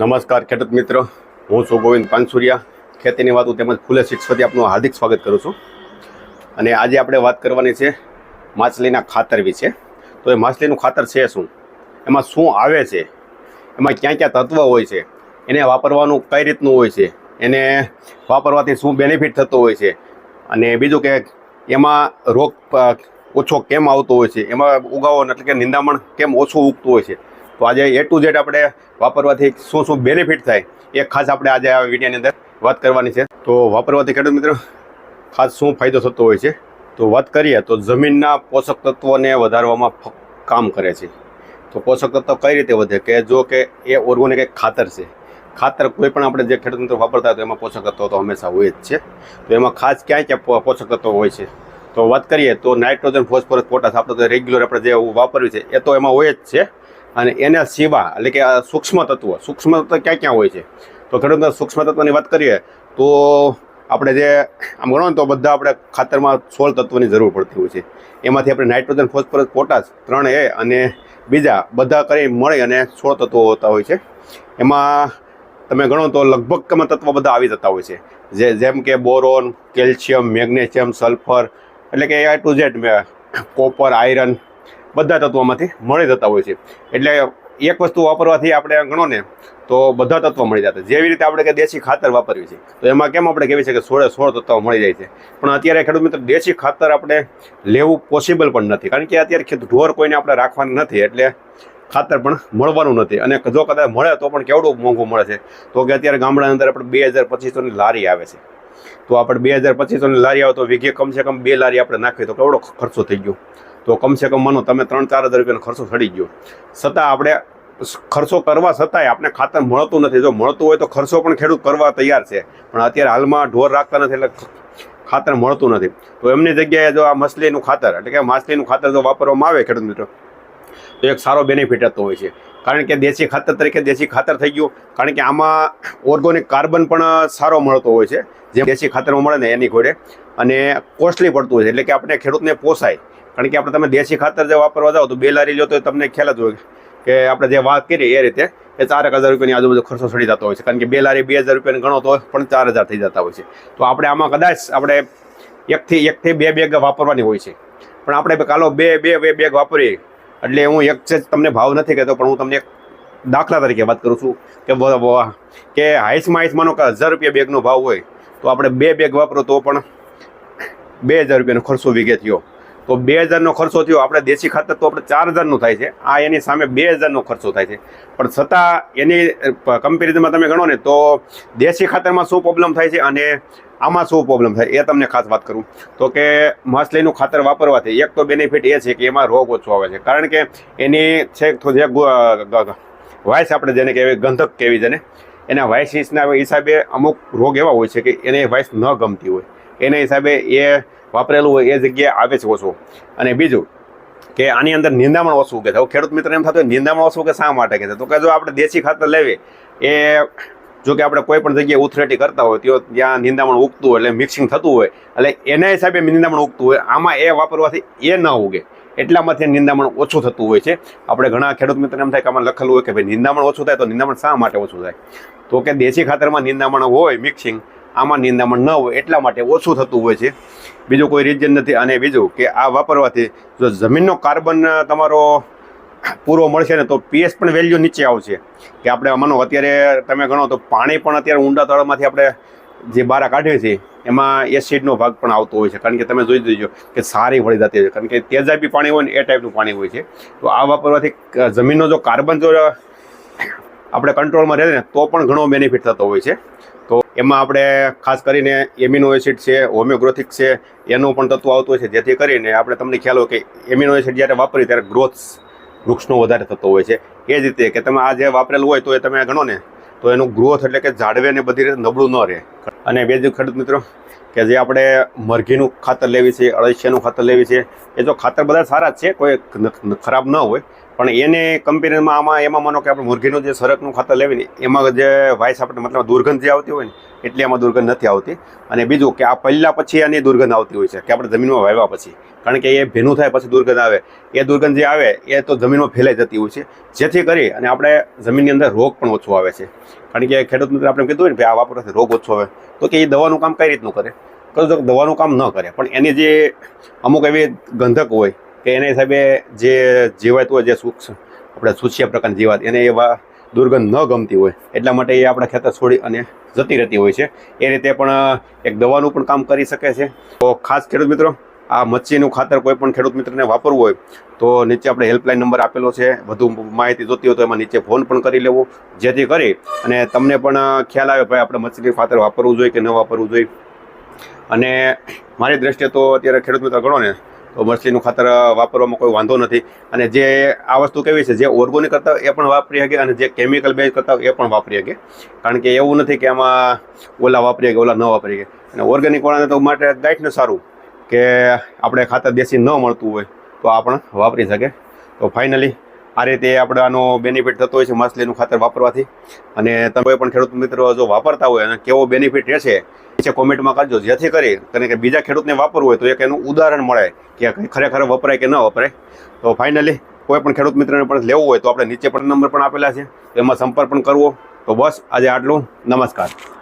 નમસ્કાર, ખેડૂત મિત્રો. હું છું ગોવિંદ પાનસુરિયા. ખેતીની વાતો તેમજ ફૂલે શિક્ષપતિ આપનું હાર્દિક સ્વાગત કરું છું. અને આજે આપણે વાત કરવાની છે માછલીના ખાતર વિશે. તો એ માછલીનું ખાતર છે શું? એમાં શું આવે છે? એમાં ક્યાં ક્યાં તત્વ હોય છે? એને વાપરવાનું કઈ રીતનું હોય છે? એને વાપરવાથી શું બેનિફિટ થતો હોય છે? અને બીજું કે એમાં રોગ ઓછો કેમ આવતો હોય છે? એમાં ઉગાવો એટલે કે નિંદામણ કેમ ઓછું ઉગતું હોય છે? તો આજે એ ટુ ઝેડ આપણે વાપરવાથી શું શું બેનિફિટ થાય એ ખાસ આપણે આજે આ વિડીયોની અંદર વાત કરવાની છે. તો વાપરવાથી ખેડૂત મિત્રો, ખાસ શું ફાયદો થતો હોય છે? તો વાત કરીએ તો જમીનના પોષક તત્વોને વધારવામાં કામ કરે છે. તો પોષક તત્વ કઈ રીતે વધે? કે જો કે એ ઓર્ગોનિક એક ખાતર છે. ખાતર કોઈ પણ આપણે જે ખેડૂત મિત્રો વાપરતા તો એમાં પોષક તત્વો તો હંમેશા હોય જ છે. તો એમાં ખાસ ક્યાં ક્યાં પોષક તત્વો હોય છે? તો વાત કરીએ તો નાઇટ્રોજન, ફોસ્ફરસ, પોટાશ, આપણે તો રેગ્યુલર આપણે જે વાપર્યું છે એ તો એમાં હોય જ છે. અને એના સિવા, એટલે કે સૂક્ષ્મ તત્વો, સૂક્ષ્મ તત્વ ક્યાં ક્યાં હોય છે? તો ખેડૂત સૂક્ષ્મ તત્વની વાત કરીએ, તો આપણે જે આમ ગણો તો બધા આપણે ખાતરમાં સોળ તત્વની જરૂર પડતી હોય છે. એમાંથી આપણે નાઇટ્રોજન, ફોસ્ફરસ, પોટાશ ત્રણ એ અને બીજા બધા કરી મળી અને સોળ તત્વો હોતા હોય છે. એમાં તમે ગણો તો લગભગ તત્વો બધા આવી જતા હોય છે. જે જેમ કે બોરોન, કેલ્શિયમ, મેગ્નેશિયમ, સલ્ફર, એટલે કે A to Z copper, iron બધા તત્વોમાંથી મળી જતા હોય છે. એટલે એક વસ્તુ વાપરવાથી આપણે ગણો ને, તો બધા તત્વો મળી જતા. જેવી રીતે આપણે કે દેશી ખાતર વાપરવી છે, તો એમાં કેમ આપણે કહેવી છે કે સોળે સોળ તત્વો મળી જાય છે. પણ અત્યારે ખેડૂત મિત્રો, દેશી ખાતર આપણે લેવું પોસિબલ પણ નથી. કારણ કે અત્યારે ઢોર કોઈને આપણે રાખવાનું નથી, એટલે ખાતર પણ મળવાનું નથી. અને જો કદાચ મળે તો પણ કેવડું મોંઘું મળે છે? તો કે અત્યારે ગામડાની અંદર આપણે બે હજાર પચીસોની લારી આવે છે. તો આપણે બે હજાર પચીસોની લારી આવે તો વીઘે કમસે કમ બે લારી આપણે નાખીએ તો કેવડો ખર્ચો થઈ ગયો? તો કમસે કમ માનો તમે ત્રણ ચાર હજાર રૂપિયાનો ખર્ચો સડી ગયો. છતાં આપણે ખર્ચો કરવા છતાંય આપણે ખાતર મળતું નથી. જો મળતું હોય તો ખર્ચો પણ ખેડૂત કરવા તૈયાર છે. પણ અત્યારે હાલમાં ઢોર રાખતા નથી એટલે ખાતર મળતું નથી. તો એમની જગ્યાએ જો આ મછલીનું ખાતર, એટલે કે માછલીનું ખાતર જો વાપરવામાં આવે ખેડૂત મિત્રો, તો એક સારો બેનિફિટ થતો હોય છે. કારણ કે દેશી ખાતર તરીકે દેશી ખાતર થઈ ગયું. કારણ કે આમાં ઓર્ગોનિક કાર્બન પણ સારો મળતો હોય છે. જે દેશી ખાતરમાં મળે ને એની ઘોડે. અને કોસ્ટલી પડતું હોય છે. એટલે કે આપણે ખેડૂતને પોસાય. કારણ કે આપણે તમે દેશી ખાતર જે વાપરવા જાઓ તો બે લારી લો તો તમને ખ્યાલ જ હોય કે આપણે જે વાત કરી એ રીતે એ ચારક હજાર રૂપિયાની આજુબાજુ ખર્ચો સડી જતો હોય છે. કારણ કે બે લારી બે હજાર રૂપિયાને ગણો તો પણ ચાર હજાર થઈ જતા હોય છે. તો આપણે આમાં કદાચ આપણે એકથી એકથી બે બેગ વાપરવાની હોય છે. પણ આપણે કાલો બે બે બે બેગ વાપરીએ એટલે હું એક જ તમને ભાવ નથી કહેતો, પણ હું તમને એક દાખલા તરીકે વાત કરું છું કે કે હાઈસમાં હાઈસ માનો કે હજાર રૂપિયા બેગનો ભાવ હોય તો આપણે બે બેગ વાપરો તો પણ બે હજાર રૂપિયાનો ખર્ચો વીઘે થયો. તો બે હજારનો ખર્ચો થયો. આપણે દેશી ખાતર તો આપણે ચાર હજારનું થાય છે. આ એની સામે બે હજારનો ખર્ચો થાય છે. પણ છતાં એની કમ્પેરિઝનમાં તમે ગણો ને, તો દેશી ખાતરમાં શું પ્રોબ્લેમ થાય છે અને આમાં શું પ્રોબ્લેમ થાય એ તમને ખાસ વાત કરું. તો કે માછલીનું ખાતર વાપરવાથી એક તો બેનિફિટ એ છે કે એમાં રોગ ઓછો આવે છે. કારણ કે એની છે જે વાઇસ આપણે જેને કહેવાય, ગંધક કહેવી જેને, એના વાઇસીસના હિસાબે અમુક રોગ એવા હોય છે કે એને વાઇસ ન ગમતી હોય. એના હિસાબે એ વાપરેલું હોય એ જગ્યાએ આવે છે ઓછું. અને બીજું કે આની અંદર નિંદામણ ઓછું કે હવે ખેડૂત મિત્ર એમ થતું હોય, નિંદામણ ઓછું કે શા માટે કે તો કે જો આપણે દેશી ખાતર લેવી, એ જો કે આપણે કોઈ પણ જગ્યાએ ઉથરેટી કરતા હોય તો ત્યાં નિંદામણ ઉગતું હોય, એટલે મિક્સિંગ થતું હોય, એટલે એના હિસાબે નિંદામણ ઉગતું હોય, આમાં એ વાપરવાથી એ ન ઉગે. એટલામાંથી નિંદામણ ઓછું થતું હોય છે. આપણે ઘણા ખેડૂત મિત્ર એમ થાય કે આમાં લખેલું હોય કે ભાઈ નિંદામણ ઓછું થાય, તો નિંદામણ શા માટે ઓછું થાય? તો કે દેશી ખાતરમાં નિંદામણ હોય મિક્સિંગ આમાં નિંદામણ ન હોય એટલા માટે ઓછું થતું હોય છે. બીજું કોઈ રીઝન નથી અને બીજું કે આ વાપરવાથી જો જમીનનો કાર્બન તમારો પૂરો મળશે ને તો પીએસ પણ વેલ્યુ નીચે આવશે. કે આપણે માનો અત્યારે તમે ગણો તો પાણી પણ અત્યારે ઊંડા તળમાંથી આપણે જે બારા કાઢીએ છીએ એમાં એસિડનો ભાગ પણ આવતો હોય છે. કારણ કે તમે જોઈ દેજો કે સારી વળી જતી હોય છે. કારણ કે તેજાબી પાણી હોય ને એ ટાઈપનું પાણી હોય છે. તો આ વાપરવાથી જમીનનો જો કાર્બન જો આપણે કંટ્રોલમાં રહે ને તો પણ ઘણો બેનિફિટ થતો હોય છે. તો એમાં આપણે ખાસ કરીને એમિનો એસિડ છે, હોમિયોગ્રોથિક છે, એનું પણ તત્વ આવતું હોય છે. જેથી કરીને આપણે તમને ખ્યાલ હોય કે એમિનો એસિડ જ્યારે વાપરીએ ત્યારે ગ્રોથ વૃક્ષનો વધારે થતો હોય છે. એ જ રીતે કે તમે આ જે વાપરેલું હોય તો એ તમે ગણો ને, તો એનું ગ્રોથ એટલે કે ઝાડવે ને બધી રીતે નબળું ન રહે. અને બીજું ખેડૂત મિત્રો, કે જે આપણે મરઘીનું ખાતર લેવી છે, અળસિયાનું ખાતર લેવી છે, એ જો ખાતર બધા સારા જ છે, કોઈ ખરાબ ન હોય પણ એને કમ્પેરિઝનમાં આમાં, એમાં માનો કે આપણે મુરઘીનું જે સરકનું ખાતર લેવી ને, એમાં જે વાઇસ આપણે મતલબ દુર્ગંધ જે આવતી હોય ને, એટલી આમાં દુર્ગંધ નથી આવતી. અને બીજું કે આ પહેલાં પછી આની દુર્ગંધ આવતી હોય છે, કે આપણે જમીનમાં વાવ્યા પછી. કારણ કે એ ભીનું થાય પછી દુર્ગંધ આવે. એ દુર્ગંધ જે આવે, એ તો જમીનમાં ફેલાઈ જતી હોય છે. જેથી કરી અને આપણે જમીનની અંદર રોગ પણ ઓછો આવે છે. કારણ કે ખેડૂત મિત્ર આપણે કીધું ને કે આ વાપરવાથી રોગ ઓછો આવે. તો કે એ દવાનું કામ કઈ રીતનું કરે? કદાચ દવાનું કામ ન કરે. પણ એની જે અમુક એવી ગંધક હોય કે એના હિસાબે જે જીવાત જે સૂક્ષ્મ આપણે સૂચ્યા પ્રકારની જીવાત, એને એવા દુર્ગંધ ન ગમતી હોય. એટલા માટે એ આપણા ખેતર છોડી અને જતી રહેતી હોય છે. એ રીતે પણ એક દવાનું પણ કામ કરી શકે છે. તો ખાસ ખેડૂત મિત્રો, આ મચ્છીનું ખાતર કોઈ પણ ખેડૂત મિત્રને વાપરવું હોય, તો નીચે આપણે હેલ્પલાઇન નંબર આપેલો છે. વધુ માહિતી જોતી હોય તો એમાં નીચે ફોન પણ કરી લેવો. જેથી કરી અને તમને પણ ખ્યાલ આવે ભાઈ આપણે મચ્છીનું ખાતર વાપરવું જોઈએ કે ન વાપરવું જોઈએ. અને મારી દ્રષ્ટિએ તો અત્યારે ખેડૂત મિત્ર ગણો ને મછલીનું ખાતર વાપરવામાં કોઈ વાંધો નથી. અને જે આ વસ્તુ કેવી છે, જે ઓર્ગોનિક કરતા એ પણ વાપરી શકે અને જે કેમિકલ બેઝ કરતા એ પણ વાપરી શકે. કારણ કે એવું નથી કે આમાં ઓલા વાપરી શકે, ઓલા ન વાપરી શકે. અને ઓર્ગેનિક વાળાને તો માટે ગાઈટને સારું કે આપણે ખાતર દેશી ન મળતું હોય તો આ વાપરી શકે. તો ફાઇનલી આ રીતે આપણે આનો બેનિફિટ થતો હોય છે માછલીનું ખાતર વાપરવાથી. અને તમે પણ ખેડૂત મિત્રો જો વાપરતા હોય અને કેવો બેનિફિટ રહેશે છે કોમેન્ટમાં કરજો જેથી કરી કારણ કે બીજા ખેડૂતને વાપરવું હોય તો એક એનું ઉદાહરણ મળે કે ખરેખર વપરાય કે ન વપરાય. તો ફાઇનલી કોઈ પણ ખેડૂત મિત્રને પણ લેવું હોય તો આપણે નીચે પણ નંબર પણ આપેલા છે. એમાં સંપર્ક પણ કરવો. તો બસ આજે આટલું. નમસ્કાર.